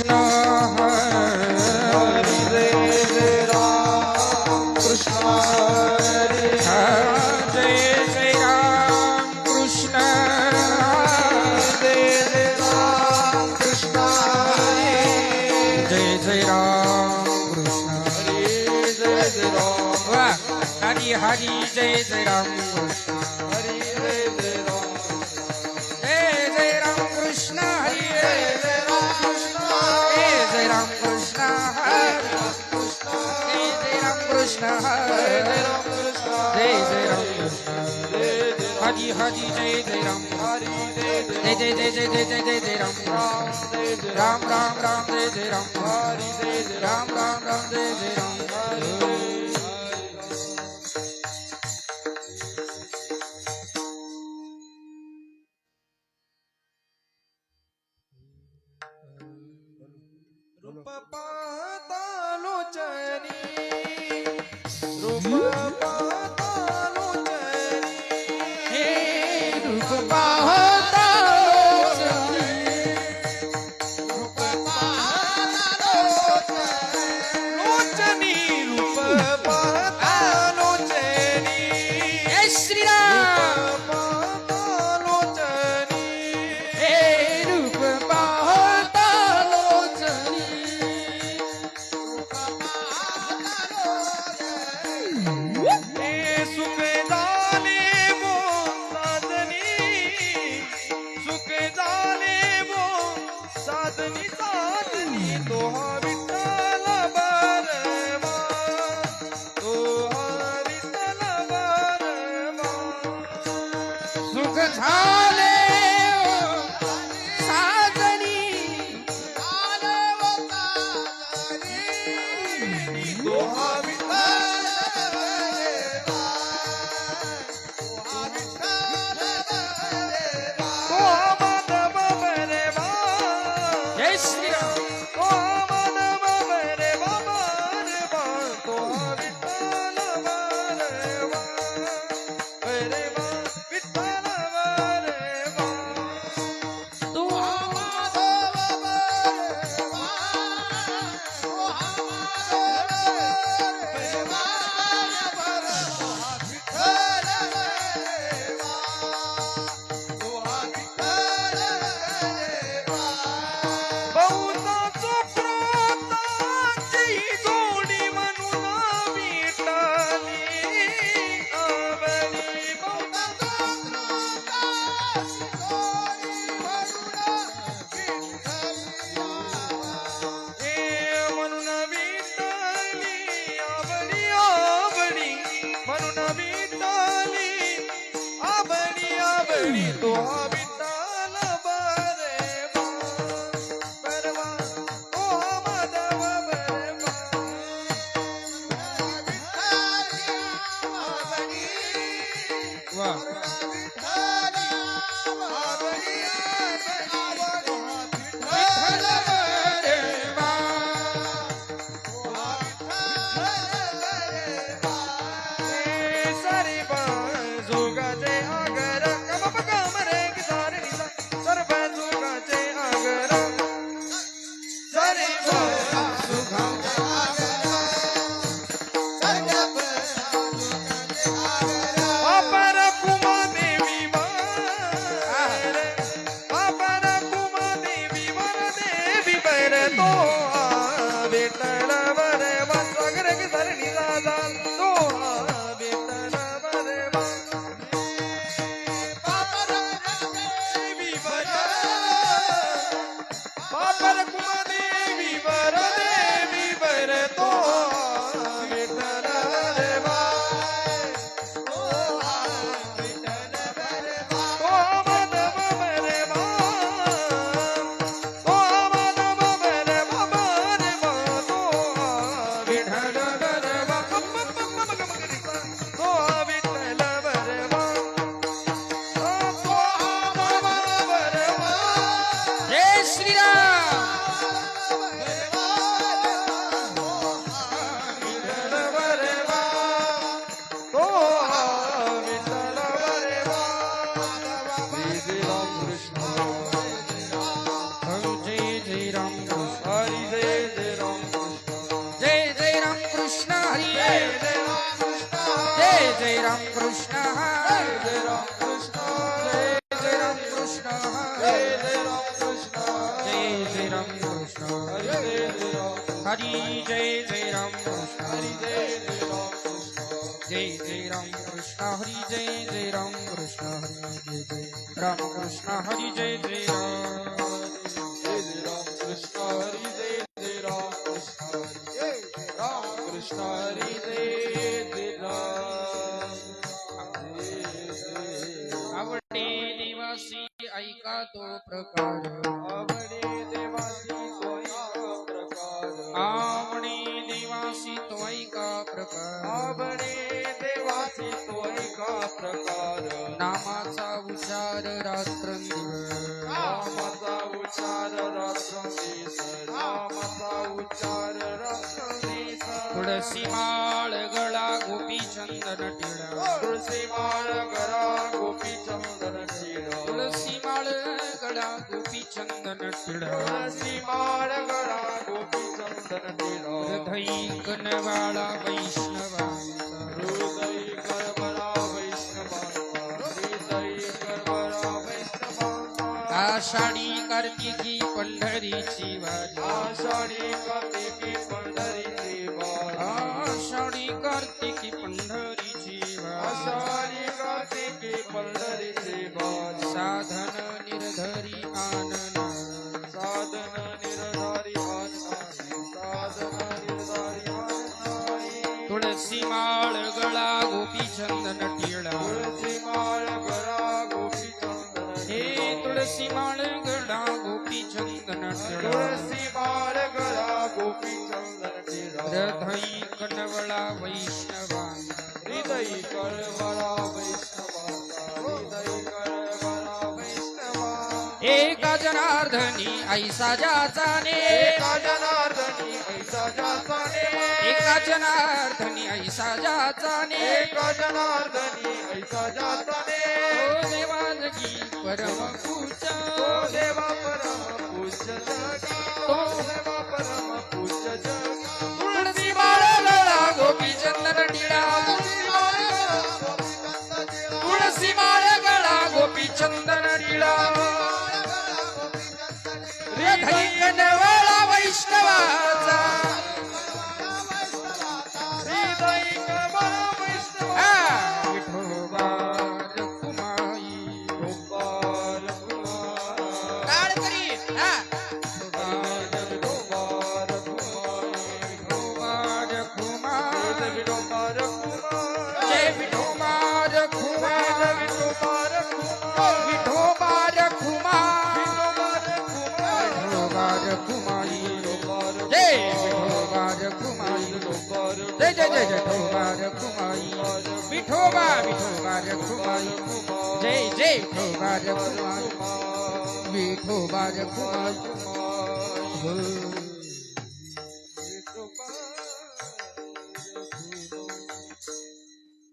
Krishna. Hare Ram Krishna. Hare Hare Ram Krishna. Hare Hare Ram Krishna. Hare Hare Ram Krishna. Hare Ram Krishna Hare Ram Krishna Hare Ram Krishna Jai Jai Ram Krishna Hari Hari Jai Jai Ram Hari Jai Jai Jai Jai Jai Jai Jai Jai Ram Ram Ram Ram Jai Jai Ram Hari Ram Ram Ram Jai Jai রূপ 苏振才 जय जय राम कृष्ण जय जय राम कृष्ण जय जय राम कृष्ण जय जय राम कृष्ण जय जय राम कृष्ण हरी जय जय राम हरी जय जय राम कृष्ण हरी जय जय राम कृष्ण जय जय राम कृष्ण हरी जय जय राम कृष्ण हरी जय जय राम कृष्ण हरी जय जय राम निवासी ऐका तो प्रकार. आवडे देवाची तोया प्रकार. आवडे निवासी तो ऐका प्रकार. आवडे नामाचा उच्चार रात्रंदिवस. नामाचा उच्चार रात्रंदिवस. नामाचा उच्चार रात्रंदिवस. तुळसी माळ गळा गोपी चंदन टिळा. तुळसी माळ कनवाळा वैष्णवांचा हृदय करबरा आषाढी कार्तिकी पंढरीची वारी आषाढी कार्तिकी पंढरीची वारी. आषाढी कार्तिकी पंढरीची वारी. आषाढी कार्तिकी पंढरीची वारी. साधन चंदन टिळा. तुळसी माळ गरा गोपी चंदन हे तुळसी माळ गळा गोपी चंदन टिळा. तुळसी माळ गरा गोपी चंदन टिळा. हृदयी कनवळा वैष्णवांचा हृदय कळवळा वैष्णवाचा हृदय कळवळा वैष्णवा. एका जनार्दनी ऐसा जाचाने एका जनार्दनी ऐसा जाताने. एका जनार्दनी ऐसा जाचाने एका जनार्दनी ऐसा जाताने ओ देवालगी परम पूजा तो देवा परम पूज्य जगा. तो देवा परम पूज्य जगा. तुळसी माळ गळा गोपी चंदन टिळा. तुळसी माळ गळा गोपी चंदन टिळा. वैष्णवाचा विठोबा रखुमाई विठोबा रखुमाई